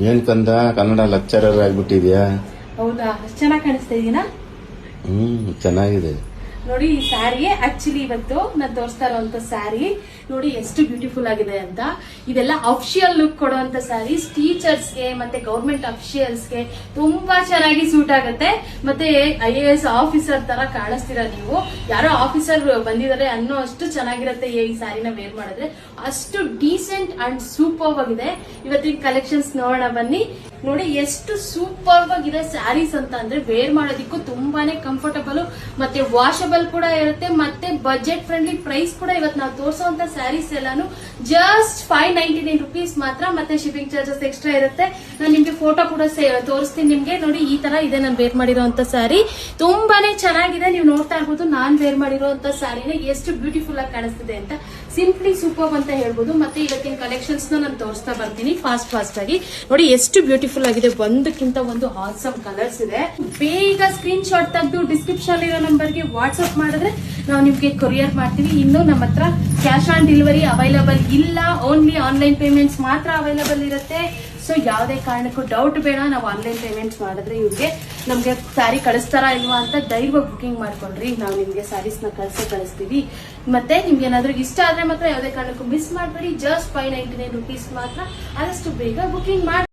ಏನ್ ತಂದ? ಕನ್ನಡ ಲೆಕ್ಚರರ್ ಆಗ್ಬಿಟ್ಟಿದ್ಯಾ? ಹೌದಾ? ಚೆನ್ನಾಗಿ ಕಾಣಿಸ್ತಾ ಇದೀನಾ? ಹ್ಮ್ ಚೆನ್ನಾಗಿದೆ. ನೋಡಿ, ಈ ಸ್ಯಾರಿ ಆಕ್ಚುಲಿ ಇವತ್ತು ನಾನು ತೋರಿಸ್ತಾ ಇರುವಂತ ಸ್ಯಾರಿ. ನೋಡಿ, ಎಷ್ಟು ಬ್ಯೂಟಿಫುಲ್ ಆಗಿದೆ ಅಂತ. ಇದೆಲ್ಲ ಅಫಿಷಿಯಲ್ ಲುಕ್ ಕೊಡುವಂತ ಸ್ಯಾರೀಸ್. ಟೀಚರ್ಸ್ಗೆ ಮತ್ತೆ ಗೌರ್ಮೆಂಟ್ ಅಫಿಷಿಯಲ್ಸ್ಗೆ ತುಂಬಾ ಚೆನ್ನಾಗಿ ಸೂಟ್ ಆಗುತ್ತೆ. ಮತ್ತೆ ಐ ಎ ಎಸ್ ಆಫೀಸರ್ ತರ ಕಾಣಿಸ್ತೀರಾ ನೀವು? ಯಾರೋ ಆಫೀಸರ್ ಬಂದಿದ್ದಾರೆ ಅನ್ನೋ ಅಷ್ಟು ಚೆನ್ನಾಗಿರುತ್ತೆ ಈ ಸ್ಯಾರಿನ ವೇರ್ ಮಾಡಿದ್ರೆ. ಅಷ್ಟು ಡೀಸೆಂಟ್ ಅಂಡ್ ಸೂಪರ್ ಆಗಿದೆ. ಇವತ್ತಿನ ಕಲೆಕ್ಷನ್ಸ್ ನೋಡೋಣ ಬನ್ನಿ. ನೋಡಿ ಎಷ್ಟು ಸೂಪರ್ ಆಗಿದೆ ಸ್ಯಾರೀಸ್ ಅಂತ ಅಂದ್ರೆ ವೇರ್ ಮಾಡೋದಿಕ್ಕೂ ತುಂಬಾನೇ ಕಂಫರ್ಟಬಲ್ ಮತ್ತೆ ವಾಷಬಲ್ ಕೂಡ ಇರುತ್ತೆ, ಮತ್ತೆ ಬಜೆಟ್ ಫ್ರೆಂಡ್ಲಿ ಪ್ರೈಸ್ ಕೂಡ ಇವತ್ತು ನಾವು ತೋರಿಸುವಂತ ಸ್ಯಾರೀಸ್ ಎಲ್ಲಾನು just five ninety nine rupees ಮಾತ್ರ ಮತ್ತೆ ಶಿಪ್ಪಿಂಗ್ ಚಾರ್ಜಸ್ ಎಕ್ಸ್ಟ್ರಾ ಇರುತ್ತೆ. ಫೋಟೋ ಕೂಡ ತೋರಿಸ್ತೀನಿ ನಿಮ್ಗೆ. ನೋಡಿ, ಈ ತರ ಇದೆ ನಾನು ವೇರ್ ಮಾಡಿರೋಂತ ಸ್ಯಾರಿ ತುಂಬಾನೇ ಚೆನ್ನಾಗಿದೆ. ನೀವು ನೋಡ್ತಾ ಇರ್ಬೋದು, ನಾನ್ ವೇರ್ ಮಾಡಿರೋಂತ ಸ್ಯಾರಿನ ಎಷ್ಟು ಬ್ಯೂಟಿಫುಲ್ ಆಗಿ ಕಾಣಿಸ್ತಿದೆ ಅಂತ. ಸಿಂಪ್ಲಿ ಸೂಪರ್ ಅಂತ ಹೇಳ್ಬೋದು. ಮತ್ತೆ ಇವತ್ತಿನ ಕಲೆಕ್ಷನ್ಸ್ ನಾನು ತೋರಿಸ್ತಾ ಬರ್ತೀನಿ ಫಾಸ್ಟ್ ಫಾಸ್ಟ್ ಆಗಿ. ನೋಡಿ, ಎಷ್ಟು ಬ್ಯೂಟಿಫುಲ್ ಆಗಿದೆ. ಒಂದಕ್ಕಿಂತ ಒಂದು ಹಾಸಮ್ ಕಲರ್ಸ್ ಇದೆ. ಬೇಗ ಸ್ಕ್ರೀನ್ ಶಾಟ್ ತೆಗೆದು ಡಿಸ್ಕ್ರಿಪ್ಷನ್ ಇರೋ ನಂಬರ್ಗೆ ವಾಟ್ಸ್ಆಪ್ ಮಾಡಿದ್ರೆ ನಾವು ನಿಮ್ಗೆ ಕೊರಿಯರ್ ಮಾಡ್ತೀವಿ. ಇನ್ನು ನಮ್ಮ ಹತ್ರ ಕ್ಯಾಶ್ ಆನ್ ಡೆಲಿವರಿ ಅವೈಲಬಲ್ ಇಲ್ಲ. ಓನ್ಲಿ ಆನ್ಲೈನ್ ಪೇಮೆಂಟ್ಸ್ ಮಾತ್ರ ಅವೈಲಬಲ್ ಇರುತ್ತೆ. ಸೊ ಯಾವುದೇ ಕಾರಣಕ್ಕೂ ಡೌಟ್ ಬೇಡ. ನಾವು ಆನ್ಲೈನ್ ಪೇಮೆಂಟ್ಸ್ ಮಾಡಿದ್ರೆ ಇವ್ರಿಗೆ ನಮ್ಗೆ ಸ್ಯಾರಿ ಕಳಿಸ್ತಾರಾ ಇಲ್ವಾ ಅಂತ ಧೈರ್ಯವಾಗಿ ಬುಕಿಂಗ್ ಮಾಡ್ಕೊಂಡ್ರಿ ನಾವು ನಿಮ್ಗೆ ಸ್ಯಾರೀಸ್ನ ಕಳ್ಸೇ ಕಳಿಸ್ತೀವಿ. ಮತ್ತೆ ನಿಮ್ಗೆ ಏನಾದ್ರೂ ಇಷ್ಟ ಆದ್ರೆ ಮಾತ್ರ ಯಾವುದೇ ಕಾರಣಕ್ಕೂ ಮಿಸ್ ಮಾಡಬೇಡಿ. Just five ninety nine rupees ಮಾತ್ರ ಆದಷ್ಟು ಬೇಗ ಬುಕಿಂಗ್ ಮಾಡಿ.